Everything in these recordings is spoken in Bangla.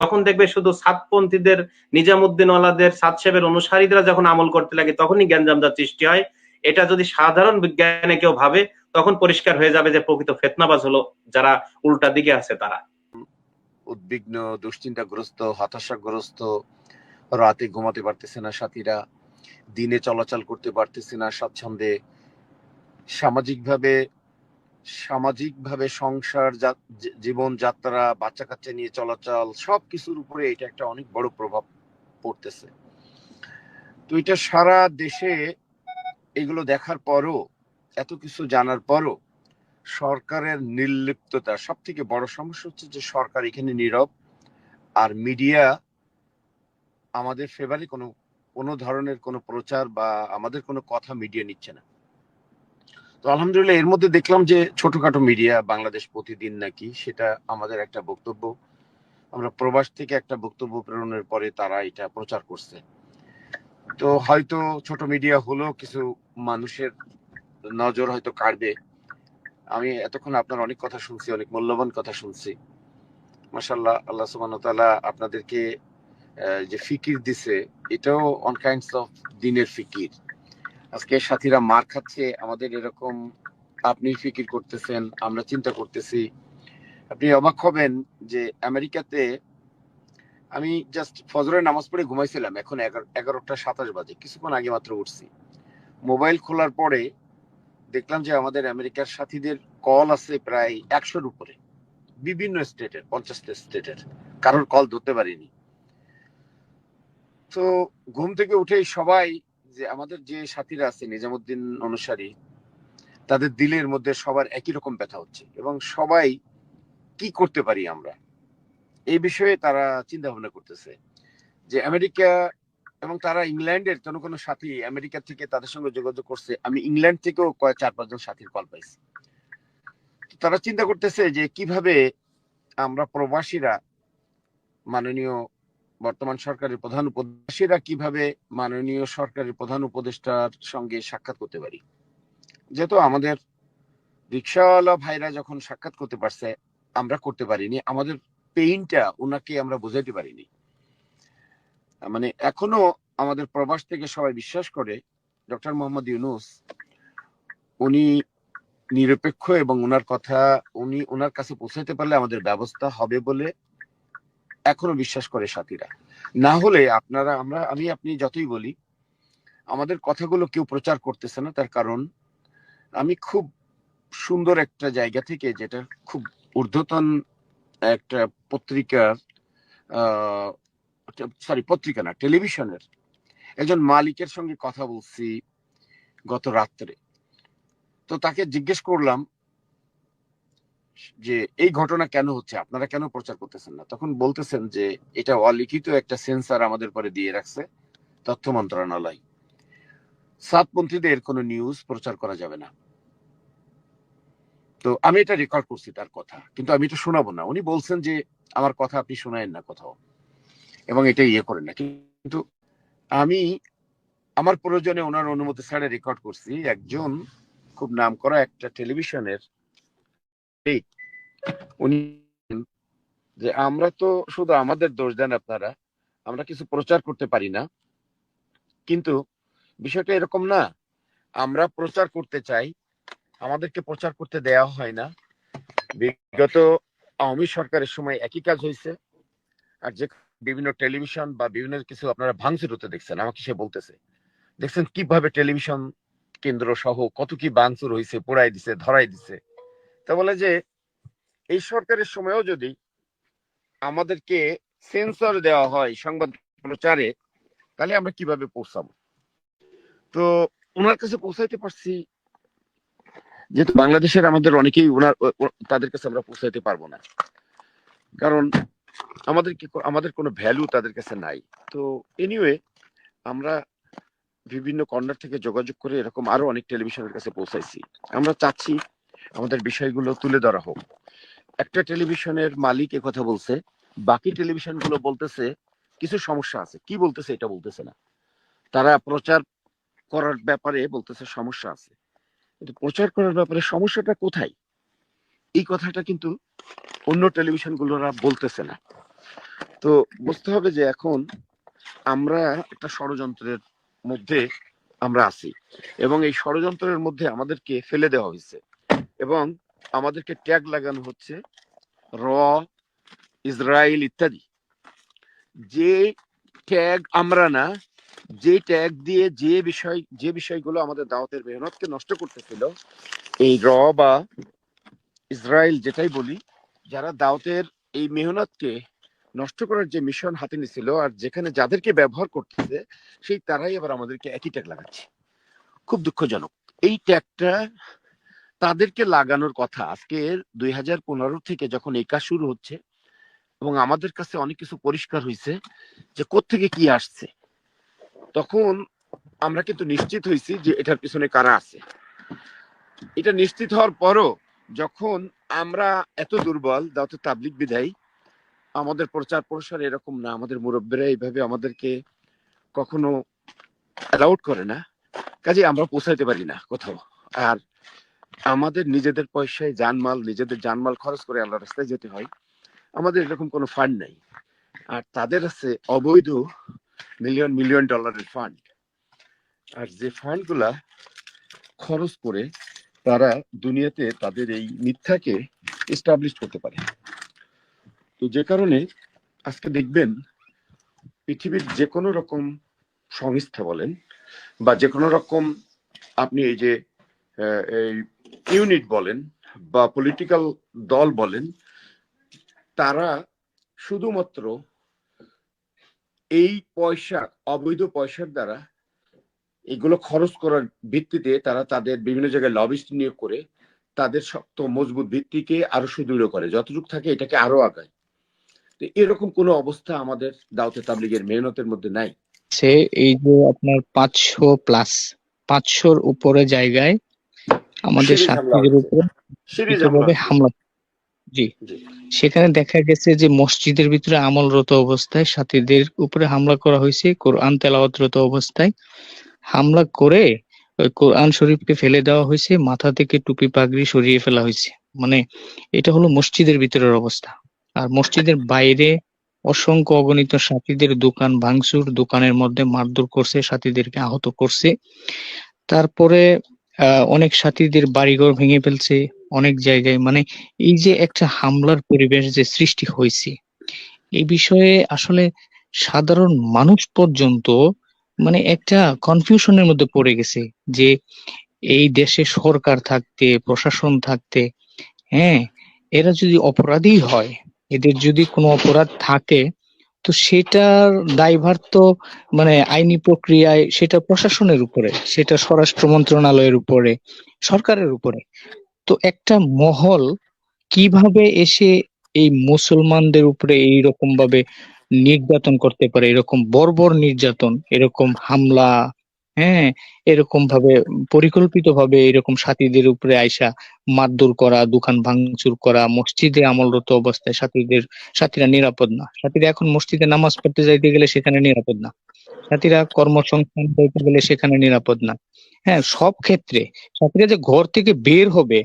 তখন দেখবে শুধু সাতপন্থীদের, নিজামুদ্দিনওয়ালাদের সাতসেবের অনুসারীরা যখন আমল করতে লাগে, তখনই জ্ঞানজামদার সৃষ্টি হয়। এটা যদি সাধারণ বিজ্ঞানে কেউ ভাবে, তখন পরিষ্কার হয়ে যাবে যে প্রকৃত ফেতনাবাজ হলো যারা উল্টা দিকে আছে তারা। উদ্বিগ্ন, দুশ্চিন্তাগ্রস্ত, হতাশাগ্রস্ত, রাতে ঘুমাতে পারতেছে না সাথীরা, দিনে চলাচল করতে পারতেছে না স্বাচ্ছন্দ্যে। সামাজিকভাবে সামাজিকভাবে সংসার, যা- জী- জীবনযাত্রা বাচ্চা কাচ্চা নিয়ে চলাচল সব কিছুর উপরে এটা একটা অনেক বড় প্রভাব পড়তেছে। তো এটা সারা দেশে এগুলো দেখার পরও, এত কিছু জানার পরও সরকারের নির্লিপ্ততা সব থেকে বড় সমস্যা হচ্ছে যে সরকার এখানে নীরব আর মিডিয়া আমাদের ফেভারে কোনো কোনো ধরনের কোনো প্রচার বা আমাদের কোনো কথা মিডিয়া নিচ্ছে না। তো আলহামদুলিল্লাহ, এর মধ্যে দেখলাম যে ছোটখাটো মিডিয়া বাংলাদেশ প্রতিদিন নাকি, সেটা আমাদের একটা বক্তব্য। আমরা প্রবাস থেকে একটা বক্তব্য প্রেরণের পরে তারা এটা প্রচার করছে। তো হয়তো ছোট মিডিয়া হলেও কিছু মানুষের নজর হয়তো কাড়বে। আমি এতক্ষণ আপনার অনেক কথা শুনছি, অনেক মূল্যবান কথা শুনছি। মাসাল্লাহ আল্লাহ সুবান তাআলা আপনাদেরকে যে ফিকির দিছে, এটাও অন কাইন্ডস অফ দিনের ফিকির। আজকে সাথীরা মার খাচ্ছে, আমাদের এরকম আপনি ফিকির করতেছেন, আমরা চিন্তা করতেছি। আপনি অবাক হবেন যে আমেরিকাতে আমি জাস্ট ফজরের নামাজ পড়ে ঘুমাইছিলাম, এখন এগারো, এগারোটা সাতাশ বাজে, কিছুক্ষণ আগে মাত্র উঠছি। মোবাইল খোলার পরে দেখলাম যে আমাদের আমেরিকার সাথীদের কল আছে প্রায় একশোর উপরে, বিভিন্ন স্টেটের পঞ্চাশটা স্টেটের, কারোর কল ধরতে পারিনি। তো ঘুম থেকে উঠেই সবাই যে আমাদের যে সাথীরা আছে, নিজামুদ্দিন অনুসারী, তাদের দিলের মধ্যে সবার একই রকম ব্যথা হচ্ছে এবং সবাই কি করতে পারি আমরা? এই বিষয়ে তারা চিন্তা ভাবনা করতেছে যে আমেরিকা এবং তারা ইংল্যান্ডের কোনো কোনো সাথী আমেরিকা থেকে তাদের সঙ্গে যোগাযোগ করছে। আমি ইংল্যান্ড থেকেও কয়েক চার পাঁচজন সাথীর কল পাইছি। তারা চিন্তা করতেছে যে কীভাবে আমরা প্রবাসীরা মাননীয় বর্তমান সরকারের প্রধান উপদেষ্টা কীভাবে মাননীয় সরকারের প্রধান উপদেষ্টার সঙ্গে সাক্ষাৎ করতে পারি? যেহেতু আমাদের রিক্সাওয়ালা ভাইরা যখন সাক্ষাৎ করতে পারছে, আমরা করতে পারিনি। আমাদের পেইনটা ওনাকে আমরা বোঝাইতে পারিনি। মানে এখনও আমাদের প্রবাস থেকে সবাই বিশ্বাস করে, ডক্টর মোহাম্মদ ইউনুস, উনি নিরপেক্ষ এবং ওনার কথা, উনি ওনার কাছে পৌঁছাইতে পারলে আমাদের ব্যবস্থা হবে বলে এখনও বিশ্বাস করে সাথীরা। না হলে আপনারা, আমরা, আমি, আপনি যতই বলি, আমাদের কথাগুলো কেউ প্রচার করতেছে না, তার কারণ আমি খুব সুন্দর একটা জায়গা থেকে যেটা খুব ঊর্ধ্বতন একটা পত্রিকার সরি পত্রিকা না, টেলিভিশনের একজন মালিকের সঙ্গে কথা বলছি গত রাত্রে। তো তাকে জিজ্ঞেস করলাম যে এই ঘটনা কেন হচ্ছে, আপনারা কেন প্রচার করতেছেন না? তখন বলতেছেন যে এটা অলিখিত একটা সেন্সার আমাদের পরে দিয়ে রাখছে তথ্য মন্ত্রণালয়। সাতপন্থীদের কোনো নিউজ প্রচার করা যাবে না। তো আমি এটা রেকর্ড করছি তার কথা, কিন্তু আমি এটা শোনাবো না। উনি বলছেন যে আমার কথা আপনি শোনায়েন না কোথাও এবং এটা ইয়ে করেন না। কিন্তু আমি আমার প্রয়োজনে ওনার অনুমতি ছাড়া রেকর্ড করছি। একজন খুব নাম করা একটা টেলিভিশনের এই উনি যে আমরা তো শুধু আমাদের দোষ দেন আপনারা, আমরা কিছু প্রচার করতে পারি না। কিন্তু বিষয়টা এরকম না, আমরা প্রচার করতে চাই, আমাদেরকে প্রচার করতে দেয়া হয় না। বিগত আওয়ামী সরকারের সময় একই কাজ হয়েছে, আর যে বিভিন্ন টেলিভিশন বা বিভিন্ন কিছু আপনারা ভাঙচুর হতে দেখছেন, আমাকে সে বলতেছে। দেখছেন কীভাবে টেলিভিশন কেন্দ্র সহ কত কি ভাঙচুর হয়েছে, পোড়াই দিছে, ধরাই দিছে। তা বলে যে, এই সরকারের সময়ও যদি আমাদেরকে সেন্সর দেওয়া হয় সংবাদ প্রচারে, তাহলে আমরা কীভাবে পৌঁছাবো? তো ওনার কাছে পৌঁছাইতে পারছি। যেহেতু বাংলাদেশের আমাদের অনেকেই ওনার তাদের কাছে আমরা পৌঁছাইতে পারব না। কারণ আমাদের কি, আমাদের কোনো ভ্যালু তাদের কাছে নাই। তো এনিওয়ে আমরা বিভিন্ন কর্নার থেকে যোগাযোগ করে এরকম আরও অনেক টেলিভিশনের কাছে পৌঁছাইছি। আমরা চাচ্ছি আমাদের বিষয়গুলো তুলে ধরা হোক। একটা টেলিভিশনের মালিক কথা বলছে, বাকি টেলিভিশনগুলো বলতেছে কিছু সমস্যা আছে। কি বলতেছে এটা বলতেছে না। তারা প্রচার করার ব্যাপারে বলতেছে সমস্যা আছে। কিন্তু প্রচার করার ব্যাপারে সমস্যাটা কোথায়? এই কথাটা কিন্তু অন্য টেলিভিশন গুলোরা বলতেছে না। তো বুঝতে হবে যে এখন আমরা একটা ষড়যন্ত্রের মধ্যে আমরা আছি। এবং এই ষড়যন্ত্রের মধ্যে আমাদেরকে ফেলে দেওয়া হয়েছে। এবং আমাদেরকে ট্যাগ লাগানো হচ্ছে র ইসরায়েল ইত্যাদি। যে ট্যাগ আমরা না, যে ট্যাগ দিয়ে যে বিষয়, যে বিষয়গুলো আমাদের দাওয়াতের মেহনতকে নষ্ট করতেছিল, এই র বা ইসরায়েল যেটাই বলি, যারা দাওয়াতের এই মেহনতকে নষ্ট করার যে মিশন হাতে নিছিল আর যেখানে যাদেরকে ব্যবহার করতেছে, সেই তারাই আবার আমাদেরকে একই ট্যাগ লাগাচ্ছে। খুব দুঃখজনক। এই ট্যাগটা তাদেরকে লাগানোর কথা আজকে দুই হাজার পনেরো থেকে যখন এই কাজ শুরু হচ্ছে এবং আমাদের কাছে অনেক কিছু পরিষ্কার হয়েছে যে কোত্থেকে কি আসছে, তখন আমরা কিন্তু নিশ্চিত হয়েছি যে এটার পিছনে কারা আছে। এটা নিশ্চিত হওয়ার পরও যখন আমরা এত দুর্বল, দাওতে তাবলিক বিদায়, আমাদের প্রচার প্রসার এরকম না, আমাদের মুরব্বীরা এইভাবে আমাদেরকে কখনো অ্যালাউড করে না কাজে আমরা পৌঁছাইতে পারি না কোথাও। আর আমাদের নিজেদের পয়সায় জানমাল, নিজেদের জানমাল খরচ করে আল্লাহ রাস্তায় যেতে হয়। আমাদের এরকম কোনো ফান্ড নাই। আর তাদের আছে অবৈধ মিলিয়ন মিলিয়ন ডলারের ফান্ড আর যে ফান্ডগুলা খরচ করে তারা দুনিয়াতে তাদের এই মিথ্যাকে এস্টাবলিশ করতে পারে। তো যে কারণে আজকে দেখবেন পৃথিবীর যে কোনো রকম সংস্থা বলেন বা যে কোনো রকম আপনি এই যে এই ইউনিট বলেন বা পলিটিক্যাল দল বলেন, তারা শুধুমাত্র এই পয়সা, অবৈধ পয়সার দ্বারা এগুলো খরচ করার ভিত্তিতে তারা তাদের বিভিন্ন জায়গায় লবিস্ট নিয়োগ করে তাদের শক্ত, মজবুত ভিত্তিকে আরও সুদৃঢ় করে। যতটুকু থাকে এটাকে আরও আগায়। তো এরকম কোনো অবস্থা আমাদের দাউতে তাবলিগের মেহনতের মধ্যে নাই। সে এই যে আপনার পাঁচশো প্লাস পাঁচশোর উপরে জায়গায় আমাদের সাথীদের উপরে ভাবে হামলা জি। সেখানে দেখা গেছে যে মসজিদের ভিতরে আমলরত অবস্থায় সাথীদের উপরে হামলা করা হয়েছে কোরআন তেলাওয়াতরত অবস্থায়। হামলা করে কোরআন শরীফকে ফেলে দেওয়া হয়েছে মাথা থেকে টুপি পাগড়ি সরিয়ে ফেলা হয়েছে। মানে এটা হলো মসজিদের ভিতরের অবস্থা। আর মসজিদের বাইরে অসংখ্য অগণিত সাথীদের দোকান ভাঙচুর দোকানের মধ্যে মারধর করছে সাথীদেরকে আহত করছে। তারপরে অনেক সাথীদের বাড়িঘর ভেঙে ফেলছে অনেক জায়গায়। মানে এই যে একটা হামলার পরিবেশ যে সৃষ্টি হয়েছে, এই বিষয়ে আসলে সাধারণ মানুষ পর্যন্ত মানে একটা কনফিউশনের মধ্যে পড়ে গেছে যে এই দেশে সরকার থাকতে, প্রশাসন থাকতে হ্যাঁ এরা যদি অপরাধী হয়, এদের যদি কোনো অপরাধ থাকে তো সেটার দায়ভার তো মানে আইনি প্রক্রিয়ায় সেটা প্রশাসনের উপরে, সেটা স্বরাষ্ট্র মন্ত্রণালয়ের উপরে, সরকারের উপরে। তো একটা মহল কীভাবে এসে এই মুসলমানদের উপরে এইরকম ভাবে নির্যাতন করতে পারে, এরকম বর্বর নির্যাতন, এরকম হামলা হ্যাঁ এরকম ভাবে পরিকল্পিত ভাবে এরকম সাথীদের উপরে আইসা মারধর করা, দোকান ভাঙচুর করা, মসজিদে আমলরত অবস্থায় সাথীদের, সাথীরা নিরাপদ না। সাথীরা এখন মসজিদে নামাজ পড়তে যাইতে গেলে সেখানে নিরাপদ না। সাথীরা কর্মসংস্থান করতে গেলে সেখানে নিরাপদ না। হ্যাঁ সব ক্ষেত্রে সাথীরা যে ঘর থেকে বের হবে,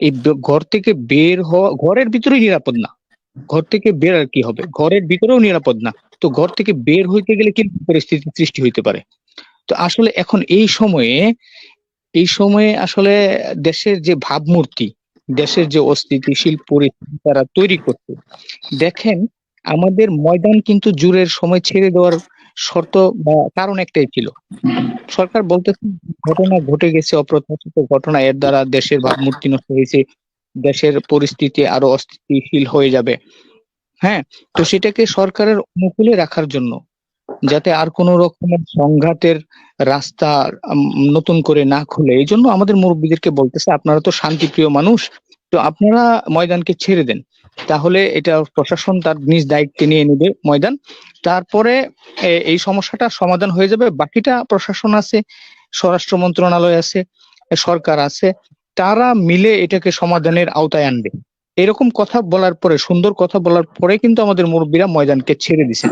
এই ঘর থেকে বের হওয়া, ঘরের ভিতরেই নিরাপদ না। ঘর থেকে বের আর কি হবে? ঘরের ভিতরেও নিরাপদ না। তো ঘর থেকে বের হইতে গেলে কি পরিস্থিতি সৃষ্টি হইতে পারে? তো আসলে এখন এই সময়ে এই সময়ে আসলে দেশের যে ভাবমূর্তি, দেশের যে অস্থিতিশীল পরিস্থিতি তারা তৈরি করছে। দেখেন, আমাদের ময়দান কিন্তু জুড়ের সময় ছেড়ে দেওয়ার শর্ত বা কারণ একটাই ছিল। সরকার বলতেছে, ঘটনা ঘটে গেছে, অপ্রত্যাশিত ঘটনা, এর দ্বারা দেশের ভাবমূর্তি নষ্ট হয়েছে, দেশের পরিস্থিতি আরও অস্থিতিশীল হয়ে যাবে। হ্যাঁ তো সেটাকে সরকারের অনুকূলে রাখার জন্য যাতে আর কোনো রকমের সংঘাতের রাস্তা নতুন করে না খুলে। এই জন্য আমাদের মুরব্বীদেরকে বলতেছে, আপনারা তো শান্তিপ্রিয় মানুষ, তো আপনারা ময়দানকে ছেড়ে দেন। তাহলে এটা প্রশাসন তার নিজ দায়িত্বে নিয়ে নেবে ময়দান। তারপরে এই সমস্যাটা সমাধান হয়ে যাবে। বাকিটা প্রশাসন আছে, স্বরাষ্ট্র মন্ত্রণালয় আছে, সরকার আছে, তারা মিলে এটাকে সমাধানের আওতায় আনবে। এরকম কথা বলার পরে, সুন্দর কথা বলার পরে কিন্তু আমাদের মুরব্বীরা ময়দানকে ছেড়ে দিছে।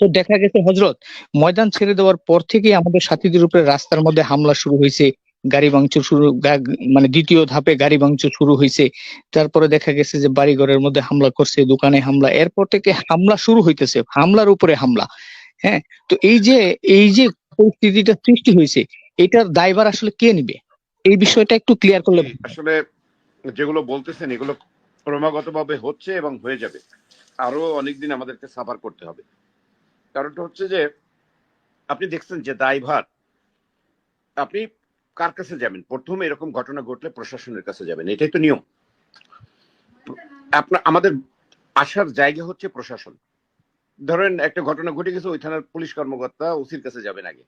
তো দেখা গেছে হজরত ময়দান ছেড়ে দেওয়ার পর থেকেই আমাদের সাথীদের উপরে রাস্তার মধ্যে হামলা শুরু হয়েছে। গাড়ি ভাঙচুর শুরু মানে দ্বিতীয় ধাপে গাড়ি ভাঙচুর শুরু হয়েছে। তারপরে দেখা গেছে যে বাড়িঘরের মধ্যে হামলা করছে, দোকানে হামলা, এরপর থেকে হামলা শুরু হইতেছে, হামলার উপরে হামলা। হ্যাঁ তো এই যে এই যে পরিস্থিতিটা সৃষ্টি হয়েছে, এটার দায়ভার আসলে কে নিবে? এই বিষয়টা একটু ক্লিয়ার করলে আসলে যেগুলো বলতেছেন, এগুলো ক্রমাগতভাবে হচ্ছে এবং হয়ে যাবে। আরও অনেকদিন আমাদেরকে সাফার করতে হবে। কারণটা হচ্ছে যে, আপনি দেখছেন যে দায়ভার আপনি কার কাছে যাবেন? প্রথমে এরকম ঘটনা ঘটলে প্রশাসনের কাছে যাবেন। এটাই তো নিয়ম। আপনার, আমাদের আসার জায়গা হচ্ছে প্রশাসন। ধরেন একটা ঘটনা ঘটে গেছে, ওই থানার পুলিশ কর্মকর্তা ওসির কাছে যাবেন আগে।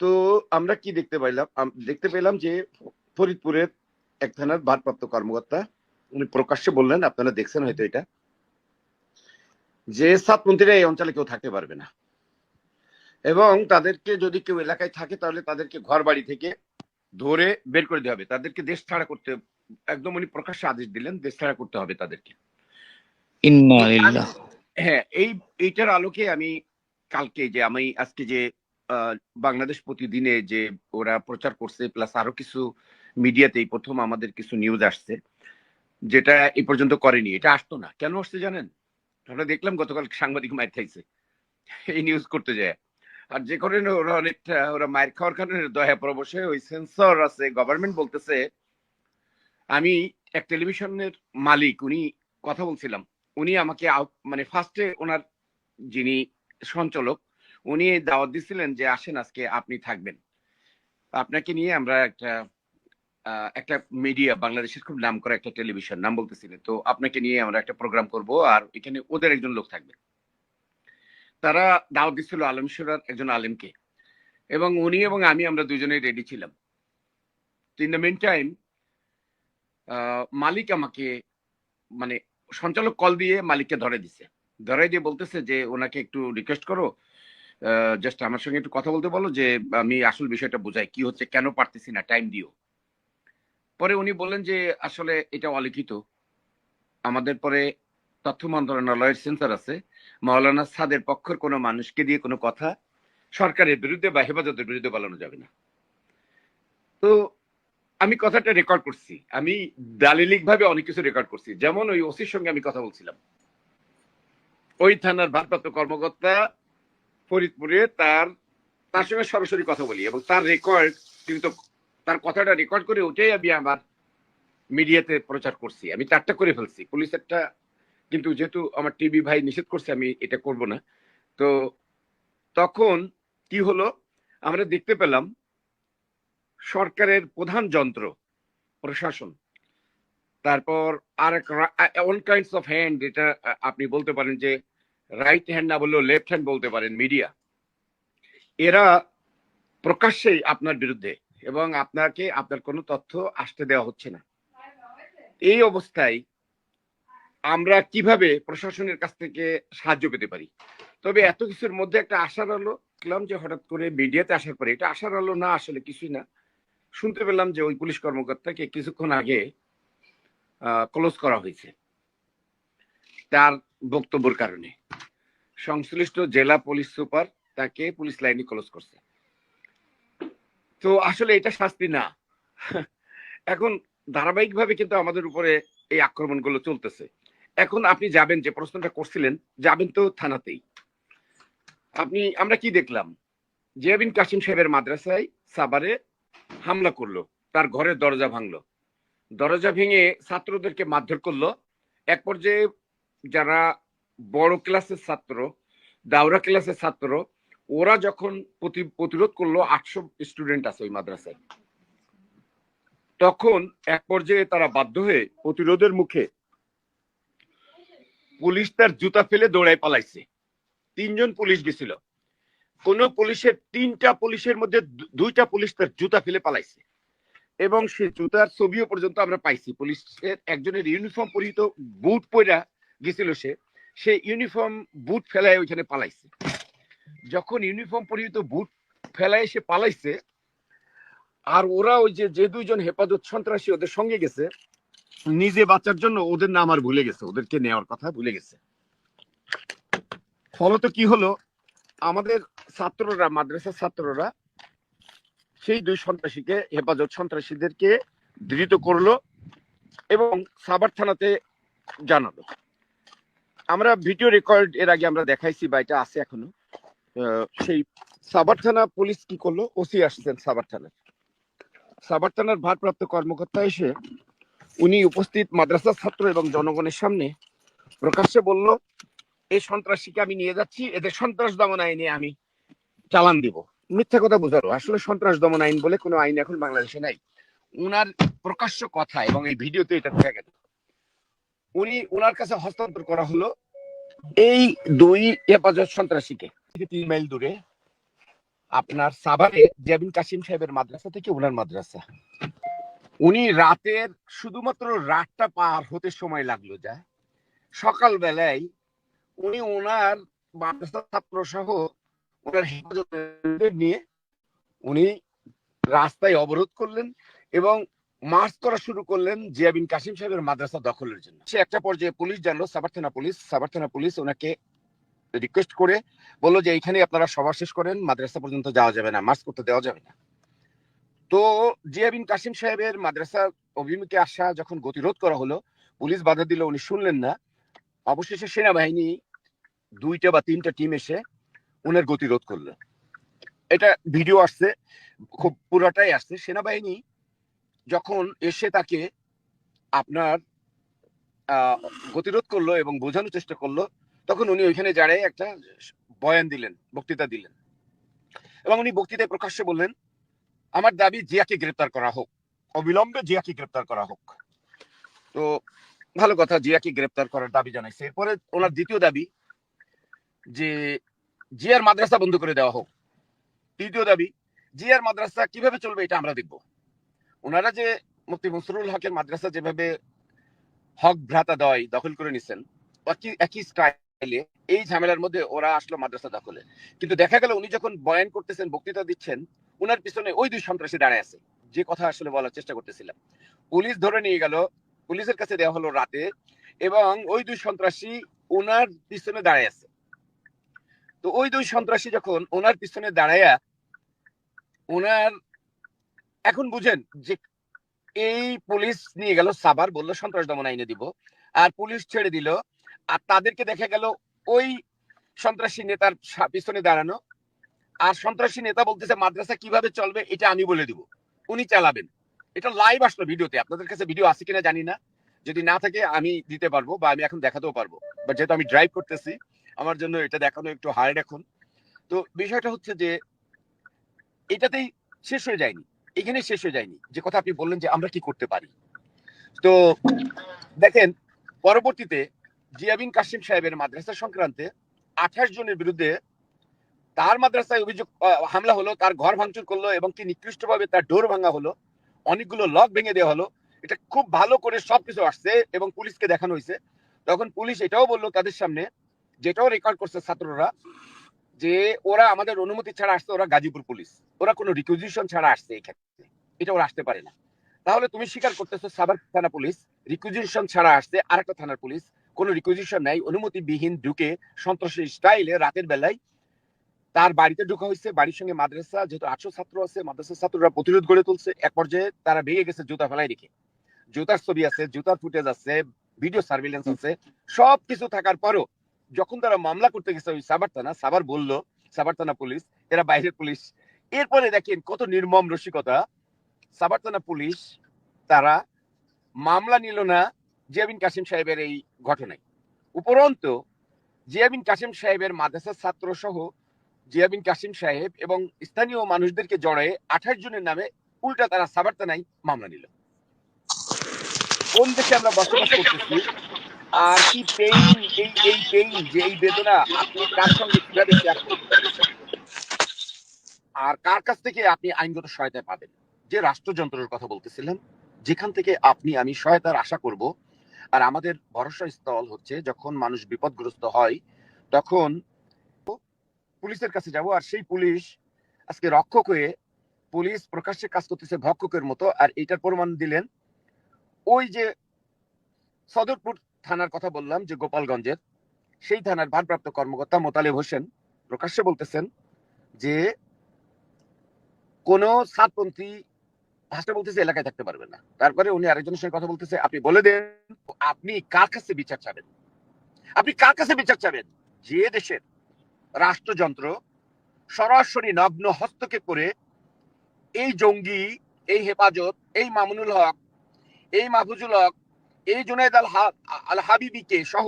তো আমরা কি দেখতে পাইলাম? দেখতে পেলাম যে ফরিদপুরের এক থানার ভারপ্রাপ্ত কর্মকর্তা, উনি প্রকাশ্যে বললেন, আপনারা দেখছেন হয়তো এটা। যে সাতমন্ত্রীরা এই অঞ্চলে কেউ থাকতে পারবে না। এবং তাদেরকে যদি কেউ এলাকায় থাকে তাহলে তাদেরকে ঘর বাড়ি থেকে ধরে বের করে দেওয়া হবে। তাদেরকে দেশ ছাড়া করতে একদম উনি প্রকাশ্যে আদেশ দিলেন দেশ ছাড়া করতে হবে তাদেরকে। হ্যাঁ এই এইটার আলোকে আমি কালকে যে আমি আজকে যে বাংলাদেশ প্রতিদিনে যে ওরা প্রচার করছে প্লাস আরও কিছু মিডিয়াতে এই প্রথম আমাদের কিছু নিউজ আসছে যেটা এই পর্যন্ত করেনি। এটা আসতো না। কেন আসছে জানেন? আমরা দেখলাম গতকাল সাংবাদিক মায়ের খাইছে এই নিউজ করতে যায়। আর যে কারণে ওরা অনেকটা, ওরা মায়ের খাওয়ার কারণে দয়া প্রবশে ওই সেন্সর আছে গভর্নমেন্ট বলতেছে, আমি এক টেলিভিশনের মালিক, উনি কথা বলছিলাম। উনি আমাকে মানে ফার্স্টে ওনার যিনি সঞ্চালক, উনি দাওয়াত দিছিলেন যে আসেন আজকে, আপনি থাকবেন। আপনাকে নিয়ে আমরা একটা একটা মিডিয়া বাংলাদেশের খুব নাম করা একটা টেলিভিশন নাম বলতেছিলেন। তো আপনাকে নিয়ে আমরা একটা প্রোগ্রাম করব আর এখানে ওদের একজন লোক থাকবে। তারা দাওয়াত দিচ্ছিল আলম সুরার একজন আলেমকে। এবং উনি এবং আমি আমরা দুজনেই রেডি ছিলাম। ইন দ্য মেন টাইম মালিক আমাকে মানে সঞ্চালক কল দিয়ে মালিককে ধরে দিছে। ধরে দিয়ে বলতেছে যে, ওনাকে একটু রিকোয়েস্ট করো। জাস্ট আমার সঙ্গে একটু কথা বলতে বলো যে, আমি আসল বিষয়টা বোঝাই। কি হচ্ছে? কেন পারতেছি না? টাইম দিও। পরে উনি বললেন যে, আসলে এটা অলিখিত। আমাদের পরে তথ্য মন্ত্রণালয়ের সেন্সার আছে। মাওলানা সাদের পক্ষের কোনো মানুষকে দিয়ে কোনো কথা সরকারের বিরুদ্ধে বা হেফাজতের বিরুদ্ধে বলানো যাবে না। তো আমি কথাটা রেকর্ড করছি। আমি দালিলিক ভাবে অনেক কিছু রেকর্ড করছি। যেমন ওই ওসির সঙ্গে আমি কথা বলছিলাম। ওই থানার ভারপ্রাপ্ত কর্মকর্তা ফরিদপুরে তার তার সঙ্গে সরাসরি কথা বলি এবং তার রেকর্ড কিন্তু তার কথাটা রেকর্ড করে ওটাই আমি আমার মিডিয়াতে প্রচার করছি। আমি চারটা করে ফেলছি। পুলিশেরটা কিন্তু যেহেতু আমার টিভি ভাই নিষেধ করছে, আমি এটা করব না। তো তখন কি হলো? আমরা দেখতে পেলাম সরকারের প্রধান যন্ত্র, প্রশাসন। তারপর আর অন কাইন্ডস অফ হ্যান্ড এটা আপনি বলতে পারেন যে রাইট হ্যান্ড না বললেও লেফট হ্যান্ড বলতে পারেন মিডিয়া এরা প্রকাশ্যেই আপনার বিরুদ্ধে এবং আপনাকে আপনার কোনো তথ্য আসতে দেওয়া হচ্ছে না। এই অবস্থায় আমরা কীভাবে প্রশাসনের কাছ থেকে সাহায্য পেতে পারি? তবে এত কিছুর মধ্যে একটা আশার আলো দেখলাম যে হঠাৎ করে মিডিয়াতে আসার পরে, এটা আশার আলো না, আসলে কিছুই না। শুনতে পেলাম যে ওই পুলিশ কর্মকর্তাকে কিছুক্ষণ আগে ক্লোজ করা হয়েছে। তার বক্তব্যের কারণে। সংশ্লিষ্ট জেলা পুলিশ সুপার তাকে পুলিশ লাইনে ক্লোজ করছে। তো আসলে এটা শাস্তি না। এখন ধারাবাহিকভাবে কিন্তু আমাদের উপরে এই আক্রমণগুলো চলতেছে। এখন আপনি যাবেন যে প্রশ্নটা করছিলেন, যাবেন তো থানাতেই। আপনি, আমরা কি দেখলাম? জিয়াবিন কাসিম সাহেবের মাদ্রাসায় সাবারে হামলা করল, তার ঘরের দরজা ভাঙলো। দরজা ভেঙে ছাত্রদেরকে মারধর করল। এক পর্যায়ে যারা বড় ক্লাসের ছাত্র, দাওরা ক্লাসের ছাত্র ওরা যখন প্রতিরোধ করল আটশো স্টুডেন্ট আছে ওই মাদ্রাসায়। তখন এক পর্যায়ে তারা বাধ্য হয়ে প্রতিরোধের মুখে পুলিশ তার জুতা ফেলে দৌড়ায় পালাইছে। তিনজন পুলিশ গেছিল। কোন পুলিশের তিনটা পুলিশের মধ্যে দুইটা পুলিশ তার জুতা ফেলে পালাইছে। এবং সে জুতার ছবিও পর্যন্ত আমরা পাইছি। পুলিশের একজনের ইউনিফর্ম পরিহিত বুট পরা গেছিল সে। সে ইউনিফর্ম বুট ফেলায় ওইখানে পালাইছে। যখন ইউনিফর্ম পরিহিত বুট ফেলায় সে পালাইছে, আর ওরা ওই যে যে দুইজন হেফাজত সন্ত্রাসী ওদের সঙ্গে গেছে, নিজে বাঁচার জন্য ওদের নাম আর ভুলে গেছে, ওদেরকে নেওয়ার কথা ভুলে গেছে। ফলত কি হলো, আমাদের ছাত্ররা, মাদ্রাসার ছাত্ররা সেই দুই সন্ত্রাসীকে, হেফাজত সন্ত্রাসীদেরকে ধৃত করল এবং সাবার থানাতে জানালো। আমরা ভিডিও রেকর্ড এর আগে আমরা দেখাইছি বা এটা আছে এখনও। সেই সাবার থানা পুলিশ কি করল? ওসি আসছেন সাবার থানার সাবার থানার ভারপ্রাপ্ত কর্মকর্তা এসে উনি উপস্থিত মাদ্রাসা ছাত্র এবং জনগণের সামনে প্রকাশ্যে বলল এই সন্ত্রাসীকে আমি নিয়ে যাচ্ছি, এদের সন্ত্রাস দমন আইনে আমি চালান দিব। মিথ্যা কথা বোঝারো আসলে সন্ত্রাস দমন আইন বলে কোনো আইন এখন বাংলাদেশে নাই। উনার প্রকাশ্য কথা এবং এই ভিডিওতে এটা দেখা গেল। উনি উনার কাছে হস্তান্তর করা হলো এই দুই হেফাজত সন্ত্রাসীকে। থেকে তিন মাইল দূরে আপনার সাভারে জাবিন কাসিম সাহেবের মাদ্রাসা থেকে উনার মাদ্রাসা। উনি রাতের শুধুমাত্র রাতটা পার হতে সময় লাগল যা সকাল বেলায় উনি ওনার মাদ্রাসা ছাত্র সহ ওনার হেফাজতের নিয়ে উনি রাস্তায় অবরোধ করলেন এবং মার্চ করা শুরু করলেন জিয়া বিন কাসিম সাহেবের মাদ্রাসা দখলের জন্য। সে একটা পর্যায়ে পুলিশ জানলো, সাভার থানা পুলিশ, সাভার থানা পুলিশ ওনাকে রিকোয়েস্ট করে বলল যে এইখানে আপনারা সভা শেষ করেন, মাদ্রাসা পর্যন্ত যাওয়া যাবে না মার্চ করতে দেওয়া যাবে না। তো জিয়া বিন কাসিম সাহেবের মাদ্রাসা অভিমুখে আসা যখন গতিরোধ করা হলো, পুলিশ বাধা দিল, উনি শুনলেন না। অবশেষে সেনাবাহিনী দুইটা বা তিনটা টিম এসে উনার গতিরোধ করল। এটা ভিডিও আসছে, খুব পুরোটাই আসছে। সেনাবাহিনী যখন এসে তাকে আপনার গতিরোধ করল এবং বোঝানোর চেষ্টা করল তখন উনি ওইখানে দাঁড়িয়ে একটা বয়ান দিলেন, বক্তৃতা দিলেন। এবং উনি বক্তৃতায় প্রকাশ্যে বললেন, আমার দাবি জিয়াকে গ্রেপ্তার করা হোক, অবিলম্বে জিয়াকে গ্রেপ্তার করা হোক। তো ভালো কথা, জিয়াকে গ্রেপ্তার করার দাবি জানাইছে। এরপরে ওনার দ্বিতীয় দাবি যে জিয়ার মাদ্রাসা বন্ধ করে দেওয়া হোক। তৃতীয় দাবি, জিয়ার মাদ্রাসা কীভাবে চলবে এটা আমরা দেখব। ওনারা যে মুফতি মসরুল হকের মাদ্রাসা যেভাবে হক ভ্রাতা দয় দখল করে নিছেন, একই একই স্টাইলে এই ঝামেলার মধ্যে ওরা আসলো মাদ্রাসা দখলে। কিন্তু দেখা গেল উনি যখন বয়ান করতেছেন, বক্তৃতা দিচ্ছেন, উনার পিছনে ওই দুই সন্ত্রাসী দাঁড়ায় আছে। যে কথা আসলে বলার চেষ্টা করতেছিলাম। পুলিশ ধরে নিয়ে গেল, পুলিশের কাছে দেওয়া হলো রাতে এবং ওই দুই সন্ত্রাসী ওনার পিছনে দাঁড়ায় আছে। তো ওই দুই সন্ত্রাসী যখন ওনার পিছনে দাঁড়ায়া ওনার এখন বুঝেন যে এই পুলিশ নিয়ে গেল সাবার বলল সন্ত্রাস দমন আইনে দিব। আর পুলিশ ছেড়ে দিল আর তাদেরকে দেখা গেল ওই সন্ত্রাসী নেতার পিছনে দাঁড়ানো। আর সন্ত্রাসী নেতা বলতেছে, মাদ্রাসা কীভাবে চলবে এটা আমি বলে দিব। উনি চালাবেন। এটা লাইভ আসলো ভিডিওতে। আপনাদের কাছে ভিডিও আছে কিনা জানি না। যদি না থাকে, আমি দিতে পারব বা আমি এখন দেখাতেও পারব। বাট যেহেতু আমি ড্রাইভ করতেছি, আমার জন্য এটা দেখানো একটু হার্ড এখন। তো বিষয়টা হচ্ছে যে, এটাতেই শেষ হয়ে যায়নি। এখানে শেষ হয়ে যায়নি। যে কথা আপনি বললেন যে আমরা কি করতে পারি। তো দেখেন, পরবর্তীতে জিয়াবিন কাসিম সাহেবের মাদ্রাসা সংক্রান্তে আঠাশ জনের বিরুদ্ধে তার মাদ্রাসায় অভিযোগ হামলা হলো, তার ঘর ভাঙচুর করল এবং কি নিকৃষ্টভাবে তার ডোর ভাঙা হলো, অনেকগুলো লক ভেঙে দেওয়া হলো। এটা খুব ভালো করে সবকিছু আসছে এবং পুলিশকে দেখানো হয়েছে। তখন পুলিশ এটাও বলল তাদের সামনে, যেটাও রেকর্ড করছে ছাত্ররা, যে ওরা আমাদের অনুমতি ছাড়া আসছে, ওরা গাজীপুর পুলিশ। ওরা কোনো রিকুইজিশন ছাড়া আসছে এই ক্ষেত্রে। এটা ওরা আসতে পারে না। তাহলে তুমি স্বীকার করতেছো সাভার থানা পুলিশ রিকুইজিশন ছাড়া আসছে আরেকটা থানার পুলিশ। কোনো রিকুইজিশন নাই, অনুমতিবিহীন ঢুকে সন্ত্রাসী স্টাইলে রাতের বেলায় তার বাড়িতে ঢোকা হয়েছে। বাড়ির সঙ্গে মাদ্রাসা, যেহেতু আটশো ছাত্র আছে মাদ্রাসার ছাত্ররা প্রতিরোধ গড়ে তুলছে। এক পর্যায়ে তারা ভেঙে গেছে জুতা ফেলাই রেখে। জুতার ছবি আছে, জুতার ফুটেজ আছে ভিডিও সার্ভিলেন্স আছে। সব কিছু থাকার পরও যখন তারা মামলা করতে গেছে ওই সাবার থানা সাবার বলল সাবার থানা পুলিশ, এরা বাইরের পুলিশ। এরপরে দেখেন কত নির্মম রসিকতা। সাবার থানা পুলিশ তারা মামলা নিল না জিয়াবিন কাসিম সাহেবের এই ঘটনায়। উপরন্তু জিয়াবিন কাসিম সাহেবের মাদ্রাসার ছাত্র সহ জিয়াবিন কাসিম সাহেব এবং স্থানীয় মানুষদেরকে জড়ায়ে আঠাশ জনের নামে উল্টা তারা সাবার থানায় মামলা নিল। কোন দেশে আমরা বসবাস করতেছি আর কি পেইন এই এই পেইন যে এই বেদনা আপনি কার সঙ্গে কীভাবে শেয়ার আর কার কাছ থেকে আপনি আইনগত সহায়তা পাবেন? যে রাষ্ট্রযন্ত্রের কথা বলতেছিলাম যেখান থেকে আপনি আমি সহায়তার আশা করব আর আমাদের ভরসা স্থল হচ্ছে যখন মানুষ বিপদগ্রস্ত হয়, তখন পুলিশের কাছে যাব আর সেই পুলিশ আজকে রক্ষক হয়ে পুলিশ প্রকাশ্যে কাজ করতেছে ভক্ষকের মতো আর এইটার প্রমাণ দিলেন। ওই যে সদরপুর থানার কথা বললাম যে গোপালগঞ্জের, সেই থানার ভারপ্রাপ্ত কর্মকর্তা মোতালেব হোসেন প্রকাশ্যে বলতেছেন যে কোন সাতপন্থী ভাষা বলতেছে, এলাকায় থাকতে পারবে না। তারপরে উনি আরেকজনের সঙ্গে কথা বলতেছে, আপনি বলে দেন আপনি কার কাছে বিচার চাবেন? আপনি কার কাছে বিচার চাবেন? যে দেশের রাষ্ট্রযন্ত্র সরাসরি নগ্ন হস্তক্ষেপ করে এই জঙ্গি, এই হেফাজত, এই মামুনুল হক, এই মাহফুজুল হক, এই জুনাইদ আল আল হাবিবিকে সহ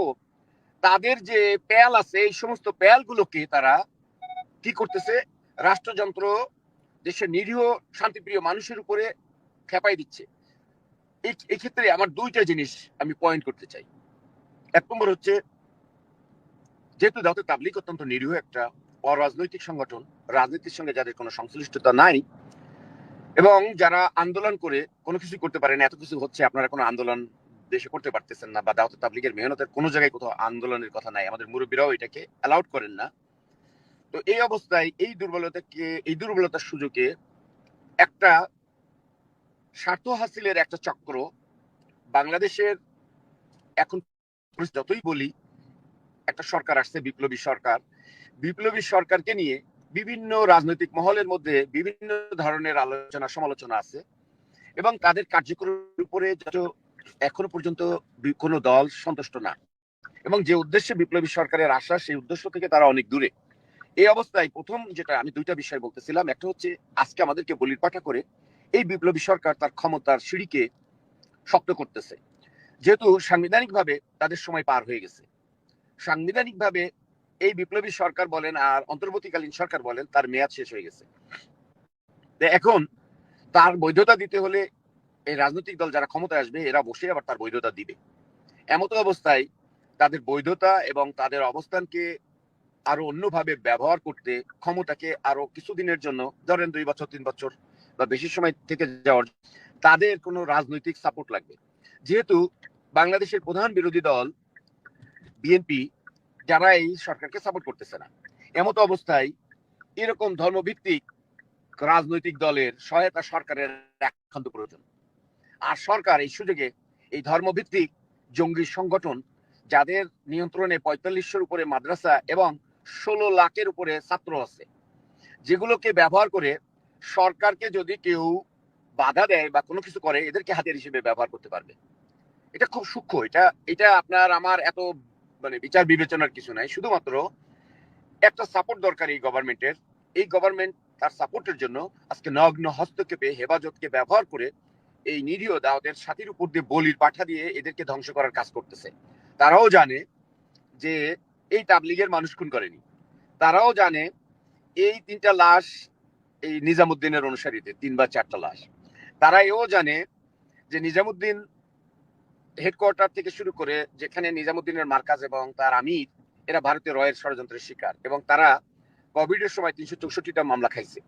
তাদের যে প্যাল আছে, এই সমস্ত প্যালগুলোকে তারা কি করতেছে? রাষ্ট্রযন্ত্র দেশের নিরীহ, শান্তিপ্রিয় মানুষের উপরে খেপাই দিচ্ছে। এই এই ক্ষেত্রে আমার দুইটা জিনিস আমি পয়েন্ট করতে চাই। এক নম্বর হচ্ছে, যেহেতু দাওতে তাবলিক অত্যন্ত নিরীহ একটা অরাজনৈতিক সংগঠন, রাজনীতির সঙ্গে যাদের কোনো সংশ্লিষ্টতা নাই, এবং যারা আন্দোলন করে কোনো কিছু করতে পারেন, এত কিছু হচ্ছে, আপনারা কোনো আন্দোলন দেশে করতে পারতেছেন না, বা দাওতে তাবলিগের মেহনতের কোনো জায়গায় কোথাও আন্দোলনের কথা নাই। আমাদের মুরব্বীরাও এটাকে অ্যালাউড করেন না। তো এই অবস্থায়, এই দুর্বলতাকে এই দুর্বলতার সুযোগে একটা স্বার্থ হাসিলের একটা চক্র বাংলাদেশের এখন যতই বলি, একটা সরকার আসছে, বিপ্লবী সরকার। বিপ্লবী সরকারকে নিয়ে বিভিন্ন রাজনৈতিক মহলের মধ্যে বিভিন্ন ধরনের আলোচনা, সমালোচনা আছে এবং তাদের কার্যক্রমের উপরে যত এখনও পর্যন্ত কোনো দল সন্তুষ্ট না। এবং যে উদ্দেশ্যে বিপ্লবী সরকারের আশা, সেই উদ্দেশ্য থেকে তারা অনেক দূরে। এই অবস্থায় প্রথম যেটা আমি দুইটা বিষয় বলতেছিলাম, একটা হচ্ছে আজকে আমাদেরকে বলির পাঠা করে এই বিপ্লবী সরকার তার ক্ষমতার সিঁড়িকে শক্ত করতেছে। যেহেতু সাংবিধানিকভাবে তাদের সময় পার হয়ে গেছে। সাংবিধানিকভাবে এই বিপ্লবী সরকার বলেন আর অন্তর্বর্তীকালীন সরকার বলেন, তার মেয়াদ শেষ হয়ে গেছে। এখন তার বৈধতা দিতে হলে এই রাজনৈতিক দল যারা ক্ষমতায় আসবে, এরা বসে আবার তার বৈধতা দিবে। এমতো অবস্থায় তাদের বৈধতা এবং তাদের অবস্থানকে আরও অন্যভাবে ব্যবহার করতে ক্ষমতাকে আরও কিছুদিনের জন্য, ধরেন দুই বছর, তিন বছর বা বেশি সময় থেকে যাওয়ার তাদের কোনো রাজনৈতিক সাপোর্ট লাগবে। যেহেতু বাংলাদেশের প্রধান বিরোধী দল বিএনপি যারা এই সরকারকে সাপোর্ট করতেছে না। এমতো অবস্থায় এরকম ধর্মভিত্তিক রাজনৈতিক দলের সহায়তা সরকারের একান্ত প্রয়োজন। আর সরকার এই সুযোগে এই ধর্মভিত্তিক জঙ্গি সংগঠন, যাদের নিয়ন্ত্রণে পঁয়তাল্লিশশোর উপরে মাদ্রাসা এবং ষোলো লাখের উপরে ছাত্র আছে। যেগুলোকে ব্যবহার করে সরকারকে যদি কেউ বাধা দেয় বা কোনো কিছু করে, এদেরকে হাতিয়ার হিসেবে ব্যবহার করতে পারবে। এটা খুব সূক্ষ্ম। এটা এটা আপনার আমার এত মানে বিচার বিবেচনার কিছু নাই। শুধুমাত্র একটা সাপোর্ট দরকার এই গভর্নমেন্টের এই গভর্নমেন্ট তার সাপোর্টের জন্য আজকে নগ্ন হস্তক্ষেপে, হেফাজতকে ব্যবহার করে এই নিরীহ দাওয়াতের সাথীর উপর দিয়ে বলির পাঠা দিয়ে এদেরকে ধ্বংস করার কাজ করতেছে। তারাও জানে যে এই তাবলিগের মানুষ খুন করেনি। তারাও জানে এই তিনটা লাশ, এই নিজামুদ্দিনের অনুসারীদের, তিন বা চারটা লাশ। তারা এও জানে যে নিজামুদ্দিন হেডকোয়ার্টার থেকে শুরু করে যেখানে নিজামুদ্দিনের মার্কাজ এবং তার আমির, এরা ভারতীয় রয়ের ষড়যন্ত্রের শিকার এবং তারা কোভিড এর সময় তিনশো চৌষট্টিটা মামলা খাইছে।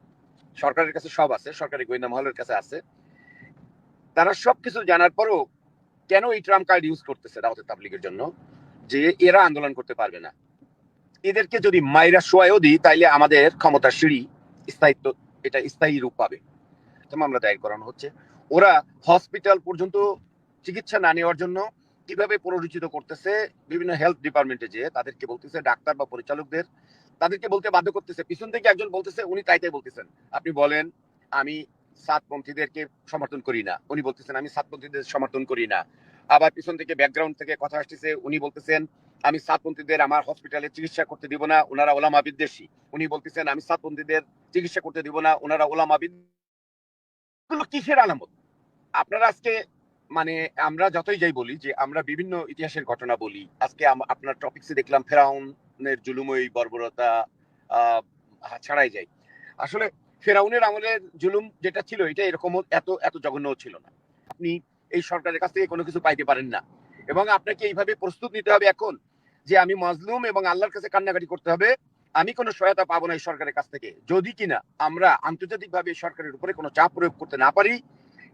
সরকারের কাছে সব আছে, সরকারি গোয়েন্দা মহলের কাছে আছে। তারা সবকিছু জানার পরও কেন এই ট্রাম্প কার্ড ইউজ করতেছে দাওয়াতের তাবলিগের জন্য? যে এরা আন্দোলন করতে পারবে না। এদেরকে যদি মাইরা শোয়াও দিই, তাইলে আমাদের ক্ষমতার সিঁড়ি, স্থায়িত্ব, এটা স্থায়ী রূপ পাবে। মামলা দায়ের করানো হচ্ছে। ওরা হসপিটাল পর্যন্ত চিকিৎসা না নেওয়ার জন্য কীভাবে প্ররোচিত করতেছে, বিভিন্ন হেলথ ডিপার্টমেন্টে যে তাদেরকে বলতেছে, ডাক্তার বা পরিচালকদের, তাদেরকে বলতে বাধ্য করতেছে। পিছন থেকে একজন বলতেছে, উনি তাই তাই বলতেছেন। আপনি বলেন, আমি সাতপন্থীদেরকে সমর্থন করি না। উনি বলতেছেন, আমি সাতপন্থীদের সমর্থন করি না। আবার পিছন থেকে ব্যাকগ্রাউন্ড থেকে কথা আসতেছে, উনি বলতেছেন, আমি সাতপন্থীদের আমার হসপিটালে চিকিৎসা করতে দিব না ওনারা ওলামা বিদ্বেষী। উনি বলতেছেন, আমি সাতপন্থীদের চিকিৎসা করতে দিব না ওনারা ওলামা বিদ্বেষী কিসের আলামত? আপনারা আজকে মানে আমরা যতই যাই বলি যে আমরা বিভিন্ন ইতিহাসের ঘটনা বলি, আজকে আপনার টপিক্সে দেখলাম ফেরাউনের জুলুময় বর্বরতা ছাড়াই যাই আসলে ফেরাউনের আমলের জুলুম যেটা ছিল, এটা এরকম এত এত জঘন্য ছিল না। আপনি এই সরকারের কাছ থেকে কোনো কিছু পাইতে পারেন না। এবং আপনাকে এইভাবে প্রস্তুত নিতে হবে এখন যে আমি মজলুম এবং আল্লাহর কাছে কান্নাকাটি করতে হবে। আমি কোনো সহায়তা পাবো না এই সরকারের কাছ থেকে। যদি কিনা আমরা আন্তর্জাতিকভাবে সরকারের উপরে কোনো চাপ প্রয়োগ করতে না পারি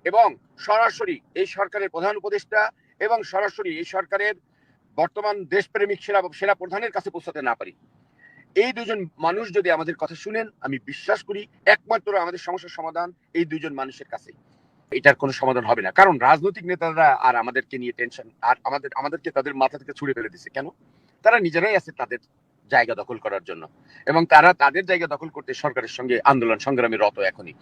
এবং সরাসরি এই সরকারের প্রধান উপদেষ্টা এবং সরাসরি এই সরকারের বর্তমান দেশপ্রেমিক সেরা সেরা প্রধানের কাছে পৌঁছাতে না পারি। এই দুজন মানুষ যদি আমাদের কথা শুনেন, আমি বিশ্বাস করি একমাত্র আমাদের সমস্যার সমাধান এই দুজন মানুষের কাছে এটার কোনো সমাধান হবে না। কারণ রাজনৈতিক নেতারা আর আমাদেরকে নিয়ে টেনশন আর আমাদের, আমাদেরকে তাদের মাথা থেকে ছুড়ে ফেলে দিছে। কেন? তারা নিজেরাই আছে তাদের জায়গা দখল করার জন্য। এবং তারা তাদের জায়গা দখল করতে সরকারের সঙ্গে আন্দোলন সংগ্রামে রত এখনই।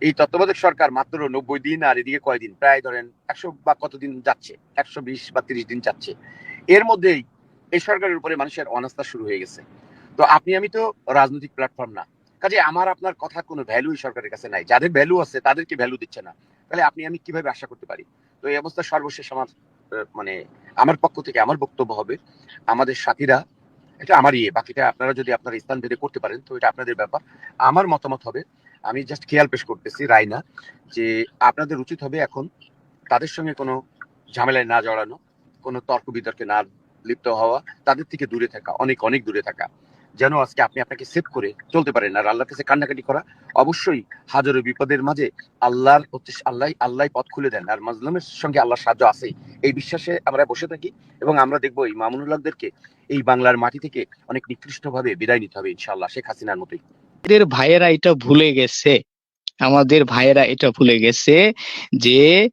এই তত্ত্বাবধায়ক সরকার মাত্র নব্বই দিন আর এদিকে কয়দিন? প্রায় ধরেন একশো বা কতদিন যাচ্ছে? একশো বিশ বা তিরিশ দিন যাচ্ছে। এর মধ্যেই এই সরকারের উপরে মানুষের অনাস্থা শুরু হয়ে গেছে। তো আপনি, আমি তো রাজনৈতিক প্ল্যাটফর্ম না। কাজে আমার আপনার কথা কোনো ভ্যালু সরকারের কাছে নাই। যাদের ভ্যালু আছে তাদেরকে ভ্যালু দিচ্ছে না। তাহলে আপনি, আমি কীভাবে আশা করতে পারি? তো এই অবস্থা সর্বশেষ আমার মানে আমার পক্ষ থেকে আমার বক্তব্য হবে। আমাদের সাথীরা, এটা আমার ইয়ে বাকিটা আপনারা যদি আপনারা স্থান ভেদে করতে পারেন, তো এটা আপনাদের ব্যাপার। আমার মতামত হবে, আমি জাস্ট খেয়াল পেশ করতেছি রায় না যে আপনাদের উচিত হবে এখন তাদের সঙ্গে কোনো ঝামেলায় না জড়ানো, কোনো তর্ক বিতর্কে না লিপ্ত হওয়া, তাদের থেকে দূরে থাকা, অনেক অনেক দূরে থাকা। যেন আজকে আপনি আপনাকে সেভ করে চলতে পারেন। আর আল্লাহর কাছে কান্নাকাটি করা অবশ্যই হাজারো বিপদের মাঝে আল্লাহর আল্লাহ আল্লাহ পথ খুলে দেন। আর মাজলুমের সঙ্গে আল্লাহর সাহায্য আছে। এই বিশ্বাসে আমরা বসে থাকি এবং আমরা দেখব এই মামুনুল্লাহদেরকে এই বাংলার মাটি থেকে অনেক নিকৃষ্ট ভাবে বিদায় নিতে হবে ইনশাআল্লাহ, শেখ হাসিনার মতোই। আমাদের ভাইয়েরা এটা ভুলে গেছে। আমাদের ভাইয়েরা এটা ভুলে গেছে যে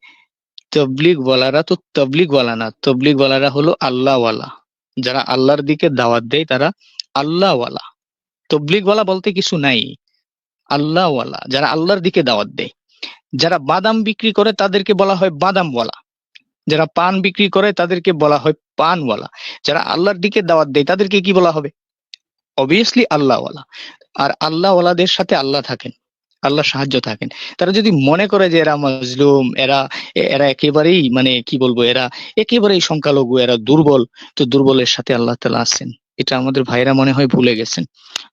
তবলিগ ওয়ালারা তো তবলিগ ওয়ালা না। তবলিগ ওয়ালারা হলো আল্লাহওয়ালা। যারা আল্লাহর দিকে দাওয়াত দেয় তারা আল্লাহওয়ালা। তবলিগ ওয়ালা বলতে কিছু নাই। আল্লাহওয়ালা, যারা আল্লাহর দিকে দাওয়াত দেয়। যারা বাদাম বিক্রি করে তাদেরকে বলা হয় বাদামওয়ালা। যারা পান বিক্রি করে তাদেরকে বলা হয় পানওয়ালা। যারা আল্লাহর দিকে দাওয়াত দেয় তাদেরকে কি বলা হবে? অবভিয়াসলি আল্লাহওয়ালা। আর আল্লাহওয়ালাদের সাথে আল্লাহ থাকেন। আল্লাহ সাহায্য থাকেন। তারা যদি মনে করে যে এরা মজলুম, এরা এরা একেবারেই মানে কি বলব, এরা একেবারেই সংখ্যালঘু, এরা দুর্বল, তো দুর্বলের সাথে আল্লাহ তালা আছেন এটা আমাদের ভাইরা মনে হয় ভুলে গেছেন।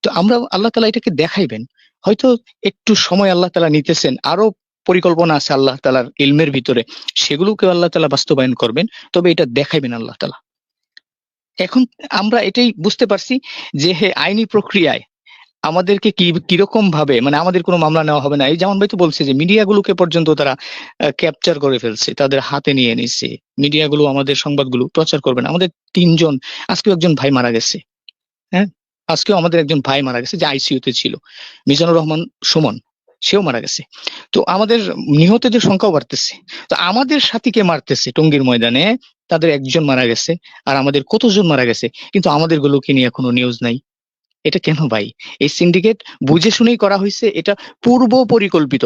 তো আমরা আল্লাহ তালা এটাকে দেখাইবেন। হয়তো একটু সময় আল্লাহ তালা নিতেছেন, আরও পরিকল্পনা আছে আল্লাহ তালার ইলমের ভিতরে সেগুলোকে আল্লাহ তালা বাস্তবায়ন করবেন, তবে এটা দেখাইবেন আল্লাহ তালা এখন আমরা এটাই বুঝতে পারছি যে হে আইনি প্রক্রিয়ায় আমাদেরকে কি, কীরকম ভাবে মানে আমাদের কোনো মামলা নেওয়া হবে না। এই যেমন ভাই তো বলছে যে মিডিয়াগুলোকে পর্যন্ত তারা ক্যাপচার করে ফেলছে, তাদের হাতে নিয়ে নিছে। মিডিয়াগুলো, আমাদের সংবাদগুলো প্রচার করবে না। আমাদের তিনজন, আজকেও একজন ভাই মারা গেছে হ্যাঁ? আজকেও আমাদের একজন ভাই মারা গেছে, যে আইসিইউতে ছিল। মিজানুর রহমান সুমন, সেও মারা গেছে। তো আমাদের নিহতদের সংখ্যাও বাড়তেছে। তো আমাদের সাথীকে মারতেছে টঙ্গীর ময়দানে, তাদের একজন মারা গেছে, আর আমাদের কতজন মারা গেছে, কিন্তু আমাদের গুলোকে নিয়ে কোনো নিউজ নাই। এটা কেন ভাই? এই সিন্ডিকেট বুঝে শুনেই করা হয়েছে এটা পূর্ব পরিকল্পিত